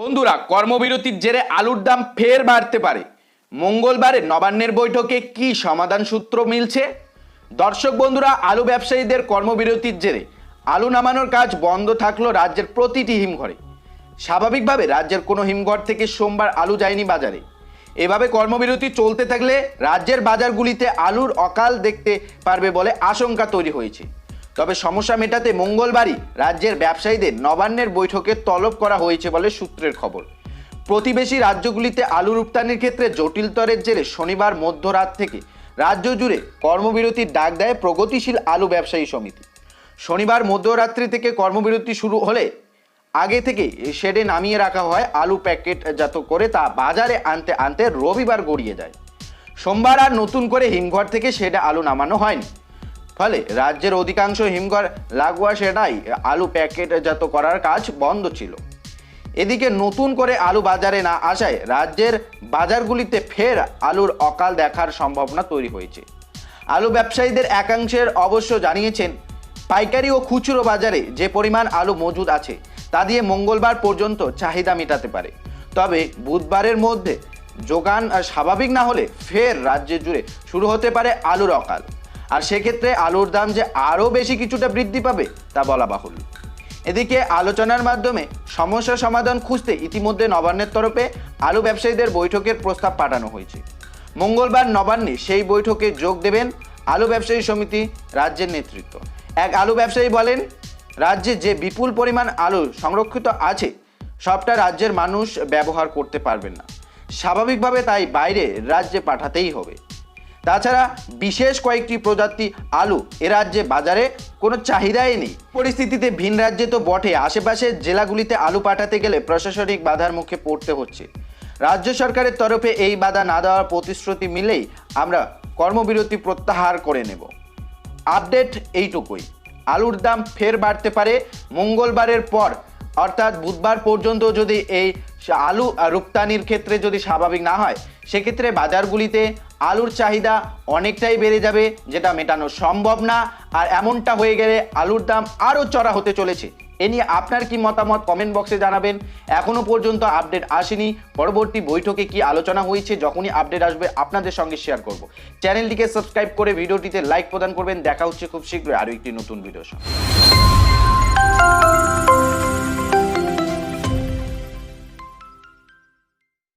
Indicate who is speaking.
Speaker 1: বন্ধুরা, কর্মবিরতির জেরে আলুর দাম ফের বাড়তে পারে। মঙ্গলবারে নবান্নের বৈঠকে কি সমাধান সূত্র মিলছে? দর্শক বন্ধুরা, আলু ব্যবসায়ীদের কর্মবিরতির জেরে আলু নামানোর কাজ বন্ধ থাকল রাজ্যের প্রতিটি হিমঘরে। স্বাভাবিকভাবে রাজ্যের কোনো হিমঘর থেকে সোমবার আলু যায়নি বাজারে। এভাবে কর্মবিরতি চলতে থাকলে রাজ্যের বাজারগুলিতে আলুর অকাল দেখতে পারবে বলে আশঙ্কা তৈরি হয়েছে। তবে সমস্যা মেটাতে মঙ্গলবারই রাজ্যের ব্যবসায়ীদের নবান্নের বৈঠকে তলব করা হয়েছে বলে সূত্রের খবর। প্রতিবেশী রাজ্যগুলিতে আলু রপ্তানির ক্ষেত্রে জটিলতরের জেরে শনিবার মধ্যরাত থেকে রাজ্য জুড়ে কর্মবিরতির ডাক দেয় প্রগতিশীল আলু ব্যবসায়ী সমিতি। শনিবার মধ্যরাত্রি থেকে কর্মবিরতি শুরু হলে আগে থেকে শেডে নামিয়ে রাখা হয় আলু প্যাকেটজাত করে তা বাজারে আনতে আনতে রবিবার গড়িয়ে যায়। সোমবার আর নতুন করে হিমঘর থেকে শেডে আলু নামানো হয়নি। ফলে রাজ্যের অধিকাংশ হিমঘর লাগোয়া সেটাই আলু প্যাকেটজাত করার কাজ বন্ধ ছিল। এদিকে নতুন করে আলু বাজারে না আসায় রাজ্যের বাজারগুলিতে ফের আলুর অকাল দেখার সম্ভাবনা তৈরি হয়েছে। আলু ব্যবসায়ীদের একাংশের অবশ্য জানিয়েছেন, পাইকারি ও খুচরো বাজারে যে পরিমাণ আলু মজুদ আছে, তা দিয়ে মঙ্গলবার পর্যন্ত চাহিদা মেটাতে পারে। তবে বুধবারের মধ্যে যোগান স্বাভাবিক না হলে ফের রাজ্য জুড়ে শুরু হতে পারে আলুর অকাল। আর সেক্ষেত্রে আলুর দাম যে আরও বেশি কিছুটা বৃদ্ধি পাবে, তা বলা বাহুল্য। এদিকে আলোচনার মাধ্যমে সমস্যা সমাধান খুঁজতে ইতিমধ্যে নবান্নের তরফে আলু ব্যবসায়ীদের বৈঠকের প্রস্তাব পাঠানো হয়েছে। মঙ্গলবার নবান্নে সেই বৈঠকে যোগ দেবেন আলু ব্যবসায়ী সমিতি রাজ্যের নেতৃত্ব। এক আলু ব্যবসায়ী বলেন, রাজ্যে যে বিপুল পরিমাণ আলু সংরক্ষিত আছে, সবটা রাজ্যের মানুষ ব্যবহার করতে পারবেন না। স্বাভাবিকভাবে তাই বাইরে রাজ্যে পাঠাতেই হবে। তাছাড়া বিশেষ কয়েকটি প্রজাতি আলু এ রাজ্যে বাজারে কোনো চাহিদাই নেই। পরিস্থিতিতে ভিন রাজ্যে তো বটে আশেপাশের জেলাগুলিতে আলু পাঠাতে গেলে প্রশাসনিক বাধার মুখে পড়তে হচ্ছে। রাজ্য সরকারের তরফে এই বাধা না দেওয়ার প্রতিশ্রুতি মিলেই আমরা কর্মবিরতি প্রত্যাহার করে নেব। আপডেট এইটুকুই। আলুর দাম ফের বাড়তে পারে মঙ্গলবারের পর, অর্থাৎ বুধবার পর্যন্ত যদি এই আলু রপ্তানির ক্ষেত্রে যদি স্বাভাবিক না হয়, সেক্ষেত্রে বাজারগুলিতে আলুর চাহিদা অনেকটাই বেড়ে যাবে, যেটা মেটানো সম্ভব না, আর এমনটা হয়ে গেলে আলুর দাম আরও চড়া হতে চলেছে। এ নিয়ে আপনার কি মতামত কমেন্ট বক্সে জানাবেন। এখনও পর্যন্ত আপডেট আসেনি। পরবর্তী বৈঠকে কি আলোচনা হয়েছে যখনই আপডেট আসবে আপনাদের সঙ্গে শেয়ার করব। চ্যানেলটিকে সাবস্ক্রাইব করে ভিডিওটিতে লাইক প্রদান করবেন। দেখা হচ্ছে খুব শীঘ্রই আরও একটি নতুন ভিডিও সঙ্গে।